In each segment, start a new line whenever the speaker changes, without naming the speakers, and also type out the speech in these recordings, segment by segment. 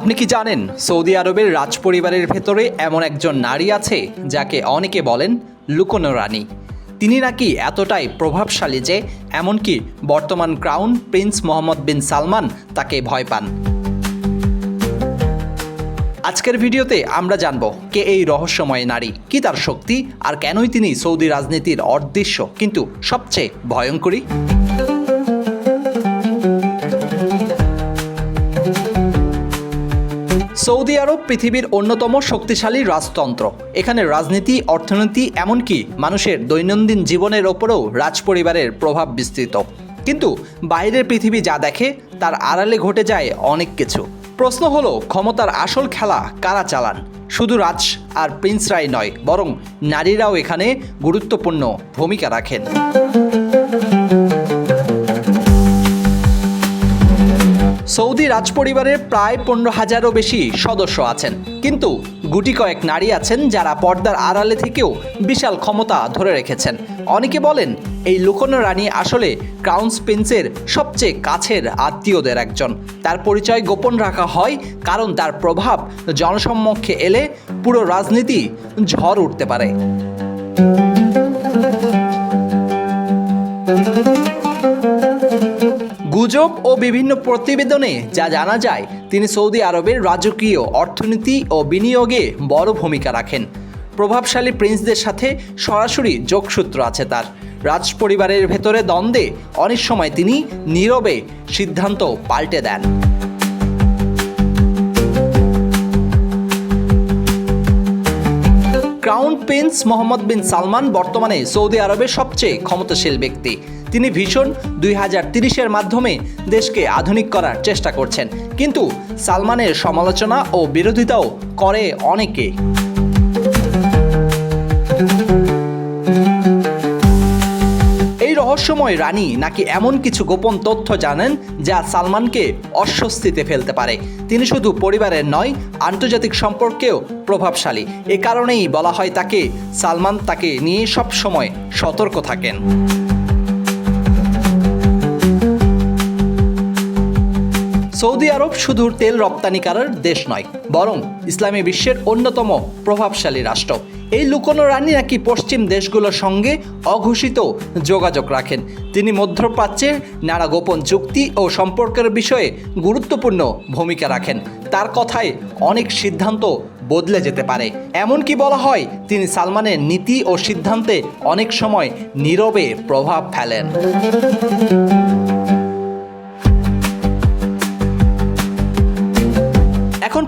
আপনি কি জানেন সৌদি আরবের রাজ পরিবারের ভেতরে এমন একজন নারী আছে যাকে অনেকে বলেন লুকোনো রানী? তিনি নাকি এতটাই প্রভাবশালী যে এমনকি বর্তমান crown prince Mohammed bin Salman তাকে ভয় পান। আজকের ভিডিওতে আমরা জানব কে এই রহস্যময় নারী, কি তার শক্তি, আর কেনই তিনি সৌদি রাজনীতির অদৃশ্য, কিন্তু সবচেয়ে ভয়ঙ্করী? সৌদি আরব পৃথিবীর অন্যতম শক্তিশালী রাজতন্ত্র। এখানে রাজনীতি, অর্থনীতি, এমনকি মানুষের দৈনন্দিন জীবনের ওপরেও রাজপরিবারের প্রভাব বিস্তৃত। কিন্তু বাইরের পৃথিবী যা দেখে, তার আড়ালে ঘটে যায় অনেক কিছু। প্রশ্ন হলো, ক্ষমতার আসল খেলা কারা চালান? শুধু রাজ আর প্রিন্সরাই নয়, বরং নারীরাও এখানে গুরুত্বপূর্ণ ভূমিকা রাখেন। সৌদি রাজপরিবারের প্রায় পনেরো হাজারও বেশি সদস্য আছেন। কিন্তু গুটি কয়েক নারী আছেন যারা পর্দার আড়ালে থেকেও বিশাল ক্ষমতা ধরে রেখেছেন। অনেকে বলেন, এই লুকোনো রানী আসলে ক্রাউন প্রিন্সের সবচেয়ে কাছের আত্মীয়দের একজন। তার পরিচয় গোপন রাখা হয়, কারণ তার প্রভাব জনসম্মুখে এলে পুরো রাজনীতি ঝড় উঠতে পারে। গুজব ও বিভিন্ন প্রতিবেদনে যা জানা যায়, তিনি সৌদি আরবের রাজকীয় অর্থনীতি ও বিনিয়োগে বড় ভূমিকা রাখেন। প্রভাবশালী প্রিন্সদের সাথে সরাসরি যোগসূত্র আছে তার। রাজ পরিবারের ভেতরে দ্বন্দ্বে অনেক সময় তিনি নীরবে সিদ্ধান্ত পাল্টে দেন। Crown prince Mohammed bin Salman বর্তমানে সৌদি আরবের সবচেয়ে ক্ষমতাশীল ব্যক্তি। তিনি ভীষণ দুই হাজার তিরিশের মাধ্যমে দেশকে আধুনিক করার চেষ্টা করছেন। কিন্তু সালমানের সমালোচনা ও বিরোধিতাও করে অনেকে। রহস্যময় রানী নাকি এমন কিছু গোপন তথ্য জানেন যা সালমানকে অস্বস্তিতে ফেলতে পারে। তিনি শুধু পরিবারের নয়, আন্তর্জাতিক সম্পর্কেও প্রভাবশালী। এ কারণেই বলা হয় তাকে সালমান তাকে নিয়ে সব সময় সতর্ক থাকেন। সৌদি আরব শুধু তেল রপ্তানিকারের দেশ নয়, বরং ইসলামী বিশ্বের অন্যতম প্রভাবশালী রাষ্ট্র। এই লুকোনো রানী নাকি পশ্চিম দেশগুলোর সঙ্গে অঘোষিত যোগাযোগ রাখেন। তিনি মধ্যপ্রাচ্যের নানা গোপন চুক্তি ও সম্পর্কের বিষয়ে গুরুত্বপূর্ণ ভূমিকা রাখেন। তার কথায় অনেক সিদ্ধান্ত বদলে যেতে পারে। এমনকি বলা হয়, তিনি সালমানের নীতি ও সিদ্ধান্তে অনেক সময় নীরবে প্রভাব ফেলেন।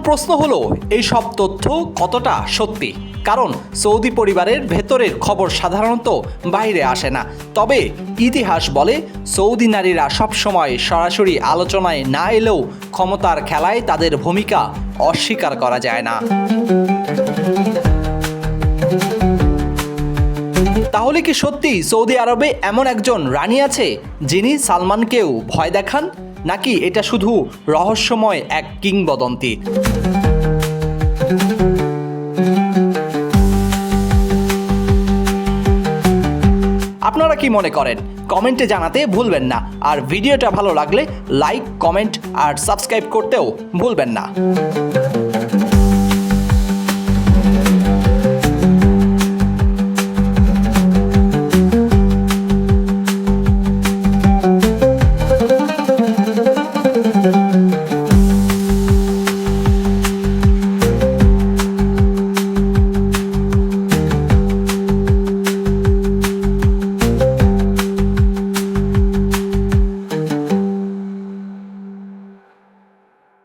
প্রশ্ন হলো, এই সব তথ্য কতটা সত্যি? কারণ সৌদি পরিবারের ভেতরের খবর সাধারণত বাইরে আসে না। তবে ইতিহাস বলে, সৌদি নারীরা সবসময় সরাসরি আলোচনায় না এলেও ক্ষমতার খেলায় তাদের ভূমিকা অস্বীকার করা যায় না। তাহলে কি সত্যি সৌদি আরবে এমন একজন রানী আছে, যিনি সালমানকেও ভয় দেখান? নাকি এটা শুধু রহস্যময় এক কিংবদন্তি? আপনারা কি মনে করেন? কমেন্টে জানাতে ভুলবেন না। আর ভিডিওটা ভালো লাগলে লাইক, কমেন্ট আর সাবস্ক্রাইব করতেও ভুলবেন না।